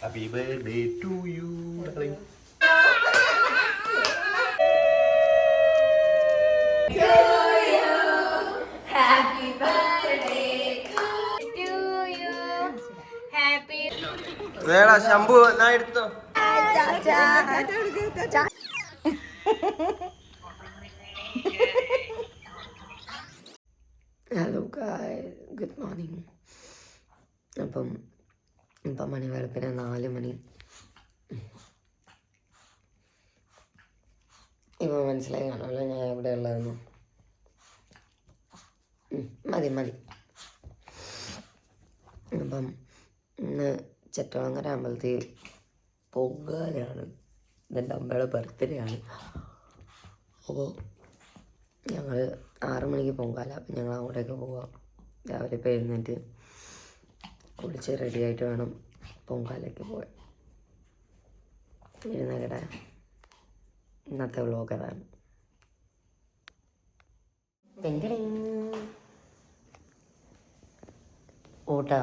Happy birthday to you, darling. Happy birthday to you. Happy വേടാ ശംഭു ഞാൻ എടുത്തോ hello good morning അപ്പം ഇപ്പം മണി വെളുപ്പിന് നാല് മണി. ഇപ്പം മനസ്സിലായി കാണുമല്ലോ ഞാൻ എവിടെ ഉള്ളതെന്ന്. മതി മതി. അപ്പം ഇന്ന് ചെറ്റോളങ്ങര അമ്പലത്തിൽ പൊങ്കാലയാണ്. ഇതെന്റെ അമ്മയുടെ ബർത്ത്ഡേ ആണ്. അപ്പോൾ ഞങ്ങൾ ആറ് മണിക്ക് പൊങ്കാല അപ്പം ഞങ്ങൾ അങ്ങോട്ടേക്ക് പോവാം. രാവിലെ ഇപ്പോൾ എഴുന്നേറ്റ് കുളിച്ച് റെഡിയായിട്ട് വേണം പൊങ്കാലയ്ക്ക് പോകാൻ. ഇരുന്നകടെ ഇന്നത്തെ വ്ലോഗ് അതാണ് ഓട്ടാ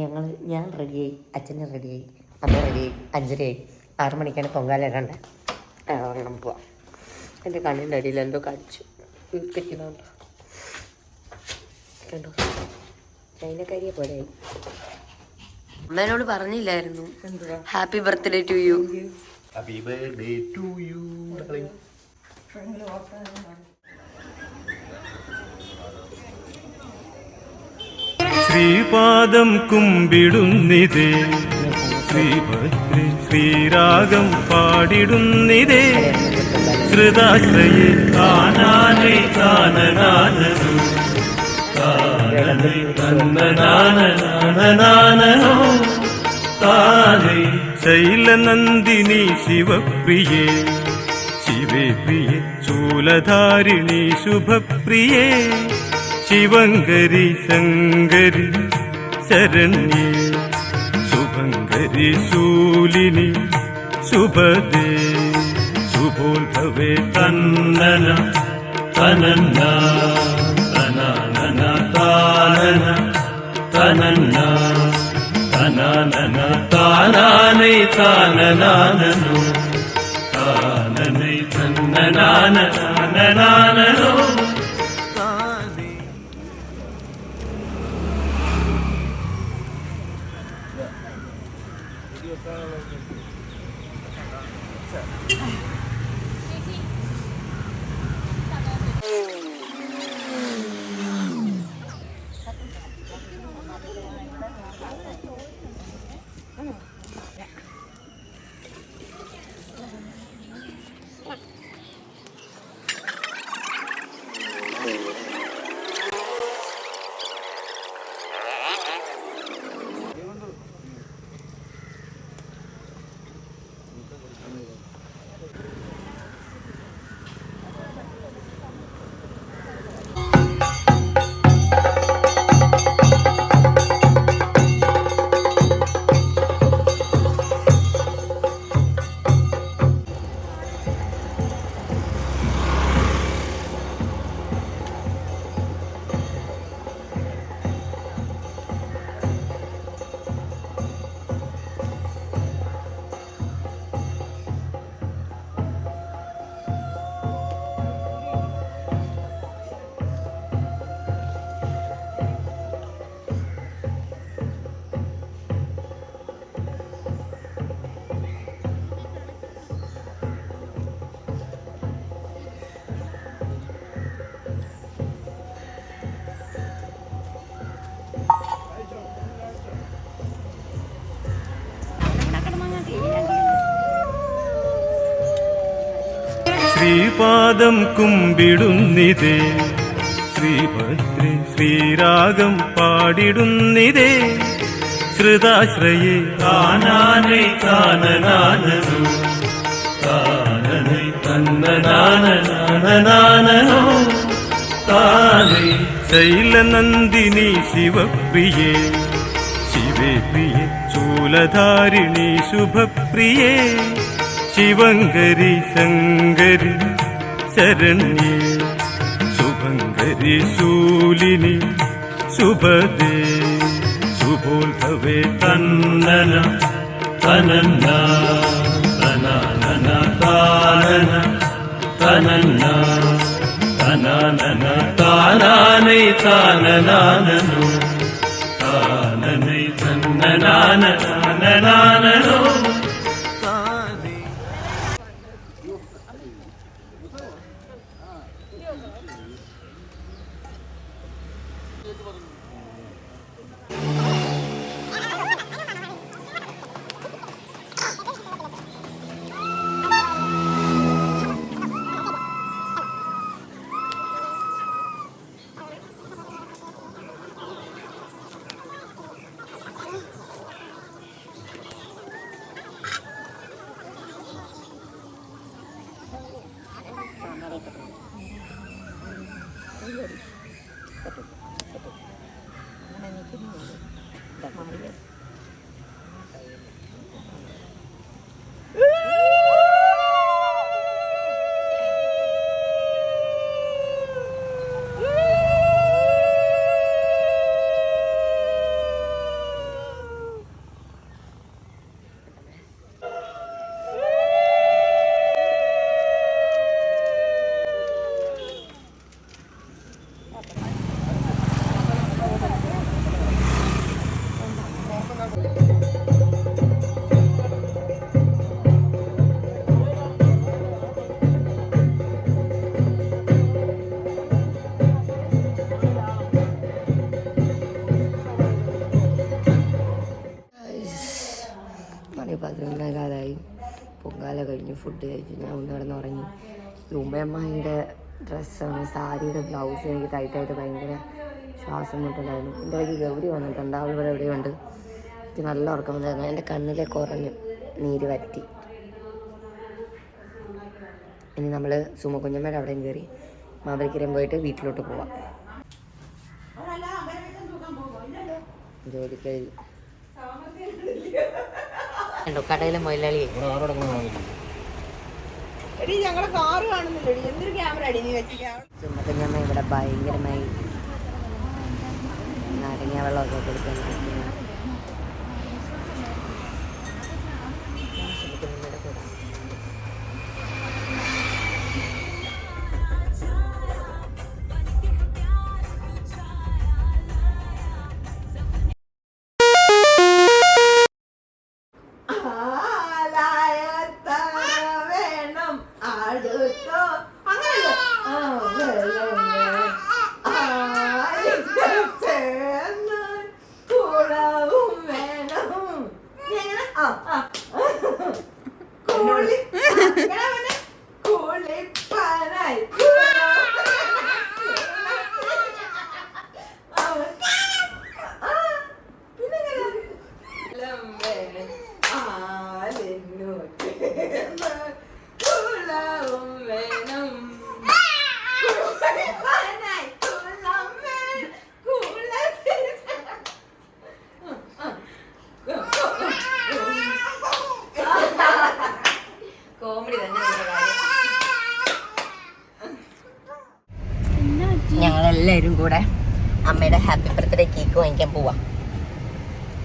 ഞങ്ങൾ ഞാൻ റെഡിയായി അച്ഛനെ റെഡിയായി അമ്മ റെഡിയായി അഞ്ചരയായി ആറു മണിക്കാണ് പൊങ്കാല ഇടണ്ടേ ഇറങ്ങണം പോവാം. എന്റെ കണ്ണിന്റെ അടിയിൽ എന്തോ കടിച്ചു കണ്ടോ? ചൈനക്കാരിയെ പോലെയായി അമ്മേനോട് പറഞ്ഞില്ലായിരുന്നു. Happy birthday to you happy birthday to you. Sreepadam കുമ്പിടുന്നിതേ. ശ്രീപത്രി ശ്രീരാഗം പാടിടുന്നിതേ. ശ്രുതാശ്രയെ താനാനേ താനനാനു താനനേ തന്നനാനനാനനാനോ താനേ ശൈലനന്ദിനി ശിവപ്രിയേ ശിവേ പ്രിയേ ശൂലധാരിണി ശുഭപ്രിയേ ശിവങ്കരി ശങ്കരി ശരണ്യേ ശുഭങ്കരി ശൂലിനി ശുഭദേ ശുഭോത്ഭവേ തന്നന തനന്ന തനനന தானன தனன தனன தானானை தானனானோ தானனை தன்னனானோ ശ്രീപാദം കുമ്പിടുന്നിതേ. ശ്രീഭദ്രി ശ്രീരാഗം പാടിടുന്നിതേ. ശ്രുതാശ്രയെ താനാനേ കാനനാനു താനനൈ തന്നനാനനാനനാനോ താനേ ശൈലനന്ദിനി ശിവപ്രിയേ. ശിവേ പ്രിയേ ശൂലധാരിണി ശുഭപ്രിയേ. ശിവങ്കരി ശങ്കരി ശരണ്യേ ശുഭങ്കരി ശൂലിനി ശുഭദേ. ശുഭോത്ഭവേ തന്നന തനന്ന തനനന താനന തനന്ന തനനന താനാനൈ താനനാനോ താനനൈ താനനാനനോ. കഴിച്ച് ഞാൻ ഒന്ന് കിടന്ന് ഉറങ്ങി ഉമ്മയമ്മയുടെ ഡ്രസ്സാണ് സാരിയുടെ ബ്ലൗസ് എനിക്ക് ടൈറ്റായിട്ട് ഭയങ്കര ശ്വാസം മുട്ടുണ്ടായിരുന്നു എന്റെ വഴി ഗൗരി വന്നിട്ടുണ്ട്. അവൾ ഇവിടെ എവിടെയുണ്ട്? എനിക്ക് നല്ല ഉറക്കം വന്നായിരുന്നു എന്റെ കണ്ണിലെ കുറഞ്ഞു നീര് വറ്റി. ഇനി നമ്മൾ സുമകുഞ്ഞമ്മയുടെ അവിടെയും കയറി മാവലിക്കരം പോയിട്ട് വീട്ടിലോട്ട് പോവാം. ജോലിക്കായി കടയിലെ മൊയിലാളിയെ? എടി ഞങ്ങളെ കാറ് കാണുന്നില്ലടി. എന്തൊരു ക്യാമറ അടി നീ വെച്ചിട്ട് ചുമക്കഞ്ഞമ്മ ഇവിടെ ഭയങ്കരമായി നാരങ്ങ വെള്ളമൊക്കെ കൊടുക്കുന്നു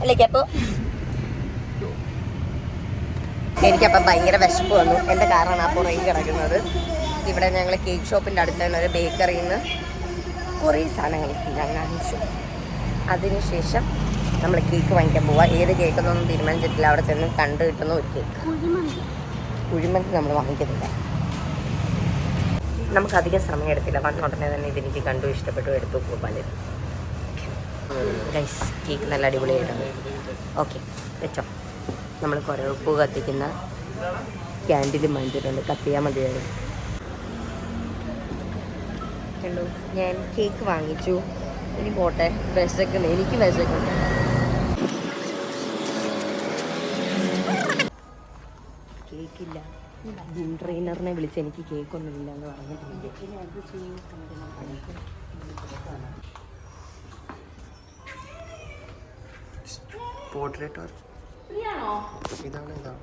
അല്ലേ കേപ്പോ എനിക്കപ്പം ഭയങ്കര വിശപ്പ് വന്നു. എന്റെ കാറാണ് ആ പുറകിൽ കിടക്കുന്നത്. ഇവിടെ ഞങ്ങൾ കേക്ക് ഷോപ്പിന്റെ അടുത്ത് തന്നെ ഒരു ബേക്കറിയിൽ നിന്ന് കുറേ സാധനങ്ങൾ ഞാൻ കാണിച്ചു. അതിനുശേഷം നമ്മൾ കേക്ക് വാങ്ങിക്കാൻ പോവാം. ഏത് കേക്ക് എന്നൊന്നും തീരുമാനിച്ചിട്ടില്ല. അവിടെ ചെന്ന് കണ്ടു കിട്ടുന്ന ഒരു കേക്ക്. കുഴിമന്തി നമ്മൾ വാങ്ങിക്കുന്നില്ല. നമുക്ക് അധികം സമയം എടുത്തില്ല വന്ന ഉടനെ തന്നെ ഇതെനിക്ക് കണ്ടു ഇഷ്ടപ്പെട്ടു എടുത്തു പലരും ഗൈസ് കേക്ക് നല്ല അടിപൊളിയായിട്ടുണ്ട്. ഓക്കെ വെച്ചോ. നമ്മൾ കുറേ ഉപ്പ് കത്തിക്കുന്ന ക്യാൻഡിൽ മഞ്ചിട്ടുണ്ട് കത്തിയാൽ മതിയായിരുന്നു ഞാൻ കേക്ക് വാങ്ങിച്ചു. ഇനി പോട്ടെ. വിശക്കുന്നു. എനിക്ക് വിശക്കുന്നു. കേക്കില്ല ജിം ട്രെയിനറിനെ വിളിച്ച് എനിക്ക് കേക്കൊന്നുമില്ല എന്ന് പറഞ്ഞിട്ടുണ്ട്. പോർട്രേറ്റ് ഇതാണ് ഇതാണ്.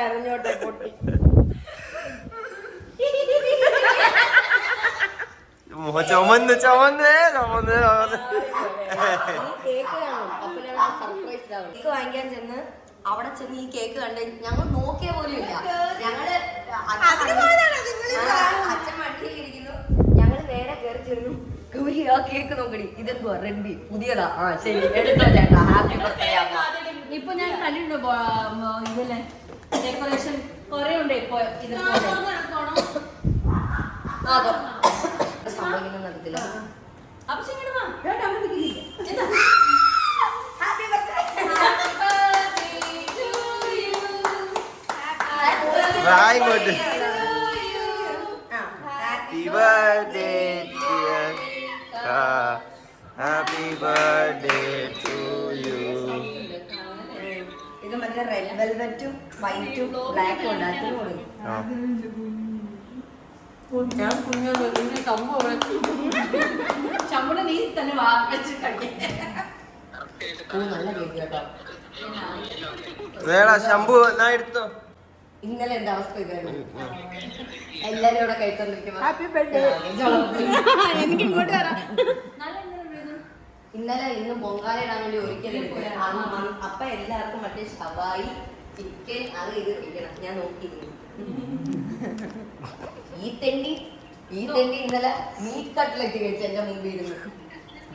കരഞ്ഞോട്ടെ പൊട്ടി. ചുമന്ന് ചുമന്ന് ചുമന്ന് കേക്ക് വാങ്ങിക്കാൻ ചെന്ന് അവിടെ ചെന്ന് ഈ കേക്ക് കണ്ട് ഞങ്ങൾ നോക്കിയ പോലും ഇല്ല. ഞങ്ങൾ അച്ഛൻ മടിയിലിരിക്കുന്നു. ഞങ്ങൾ നേരെ കയറി ചെന്നു. ഗൗരി ആ കേക്ക് നോക്കടി. ഇതെന്തുവാ? റെഡ്ബി പുതിയതാ? ആ ശരി. എടുത്തോ ചേട്ടാ. ഹാപ്പി ബർത്ത്ഡേ ഇപ്പൊ ഞാൻ കണ്ടിട്ടുണ്ട് ഇതിലെ ഡെക്കറേഷൻ കൊറേ ഉണ്ട് ഇപ്പൊ ഇതുപോലെ. സംഭവിക്കുന്ന നടത്തില്ല അപ്പൊ ശരി വാ? അവിടെ നിൽക്കില്ല വാ ഇങ്ങോട്ട് happy birthday dear happy birthday to you ഇത് മറ്റേ റെഡ് വെൽവെറ്റും വൈറ്റും ബ്ലാക്കും ഞാൻ ചമ്മടെ നീ തന്നെ നല്ല കേക്ക് കേട്ടോ വേടാ ശംഭു എന്നാ എടുത്തോ? ഇന്നലെ എന്റെ അവസ്ഥ ഇതായിരുന്നു? എല്ലാരും ഇവിടെ കഴിച്ചോണ്ടിരിക്കുമ്പോ ഹാപ്പി ബർത്ത്ഡേ എനിക്ക് ഇങ്ങോട്ട് വരാം. ഇന്നലെ ഇന്ന് പൊങ്കാല ഇടാൻ വേണ്ടി ഒരിക്കലും അപ്പൊ എല്ലാവർക്കും മറ്റേ ഷവായി ചിക്കൻ അത് ഇത് കഴിക്കണം ഞാൻ നോക്കിയിരുന്നു ഈ തെണ്ടി ഈ തെണ്ടി ഇന്നലെ മീറ്റ് കട്ട്ലറ്റ് കഴിച്ചു എന്റെ മുമ്പിൽ ഇരുന്നു.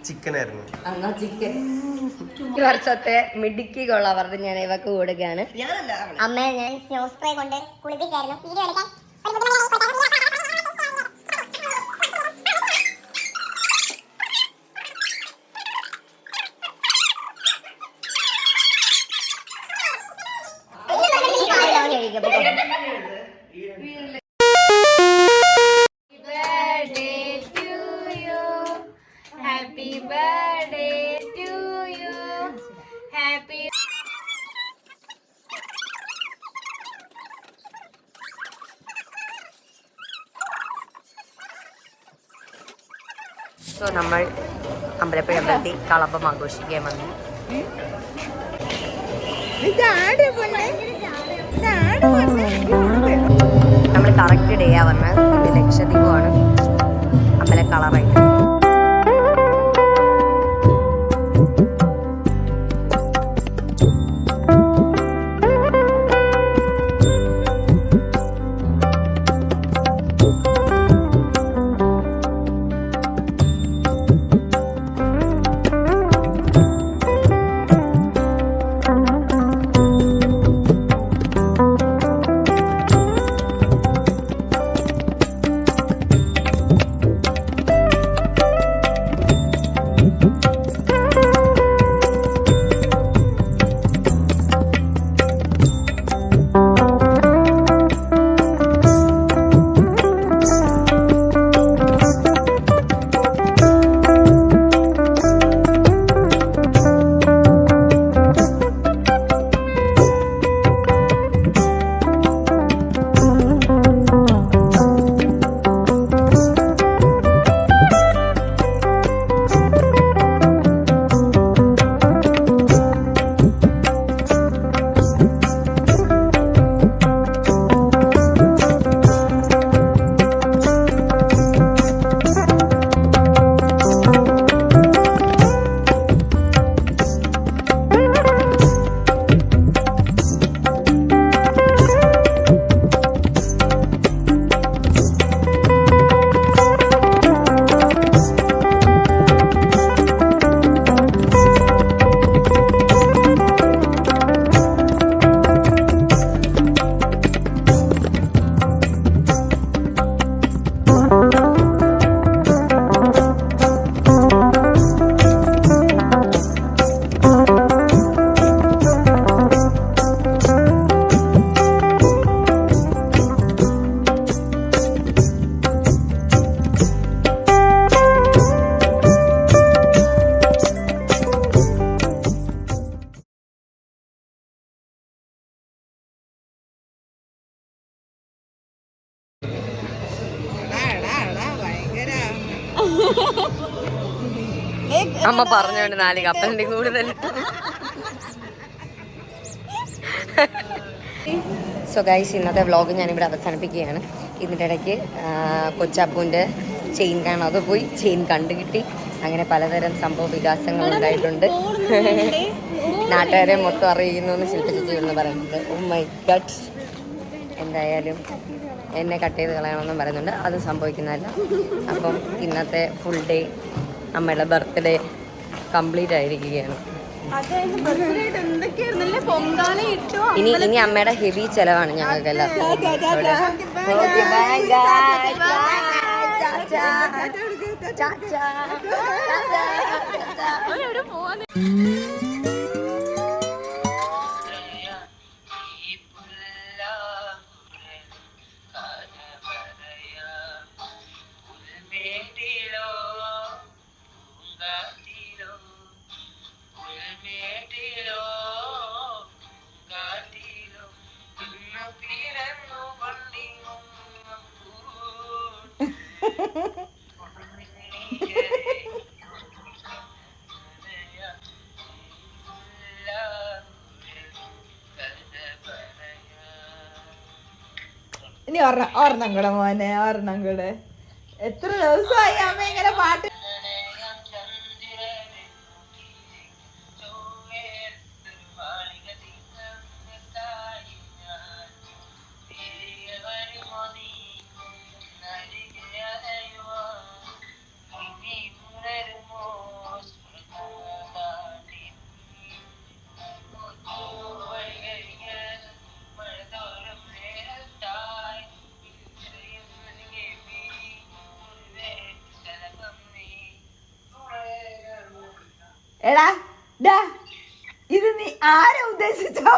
ചിക്കൻ ആയിരുന്നു എന്നാ ചിക്കൻ ഈ വർഷത്തെ മിടുക്കി കൊള്ള പറഞ്ഞ് ഞാൻ ഇവക്ക് കൊടുക്കുകയാണ്. അമ്മ ഞാൻ സ്നോ സ്പ്രേ കൊണ്ട് കുളിപ്പിക്കായിരുന്നു. വീഡിയോ എടുക്കാൻ. സോ നമ്മൾ അമ്പലപ്പുഴ അമ്പലത്തിൽ കളപ്പം ആഘോഷിക്കാൻ വന്നു നമ്മൾ കറക്റ്റ് ഡേ ആ വന്ന്. ഇത് ലക്ഷദ്വീപമാണ് അമ്പല കളറായിട്ട് അമ്മ പറഞ്ഞോണ്ട് നാല് കപ്പലിന്റെ കൂടുതൽ. സോ ഗൈസ് ഇന്നത്തെ വ്ളോഗ് ഞാനിവിടെ അവസാനിപ്പിക്കുകയാണ്. ഇതിന്റെ ഇടയ്ക്ക് കൊച്ചപ്പൂന്റെ ചെയിൻ കാണാതെ പോയി ചെയിൻ കണ്ടു കിട്ടി അങ്ങനെ പലതരം സംഭവ വികാസങ്ങൾ ഉണ്ടായിട്ടുണ്ട്. നാട്ടുകാരെ മൊത്തം അറിയുന്നു എന്ന് ശില്പിച്ചു എന്ന് പറയുന്നത്. ഓ മൈ ഗഡ് എന്തായാലും എന്നെ കട്ട് ചെയ്ത് കളയണമെന്നും പറയുന്നുണ്ട്. അത് സംഭവിക്കുന്നതല്ല. അപ്പം ഇന്നത്തെ ഫുൾ ഡേ അമ്മയുടെ ബർത്ത്ഡേ കംപ്ലീറ്റ് ആയിരിക്കുകയാണ്. എന്തൊക്കെയായിരുന്നല്ലേ? പൊങ്കാല ഇട്ടു. ഇനി ഇനി അമ്മയുടെ ഹെവി ചെലവാണ് ഞങ്ങൾക്ക് എല്ലാവർക്കും ഇനി ഒരെണ്ണം ഒരെണ്ണം കൂടെ മോനെ ഒരെണ്ണം കൂടെ. എത്ര ദിവസമായി അമ്മ ഇങ്ങനെ പാട്ട് ഇത് നീ ആരെ ഉദ്ദേശിച്ചോ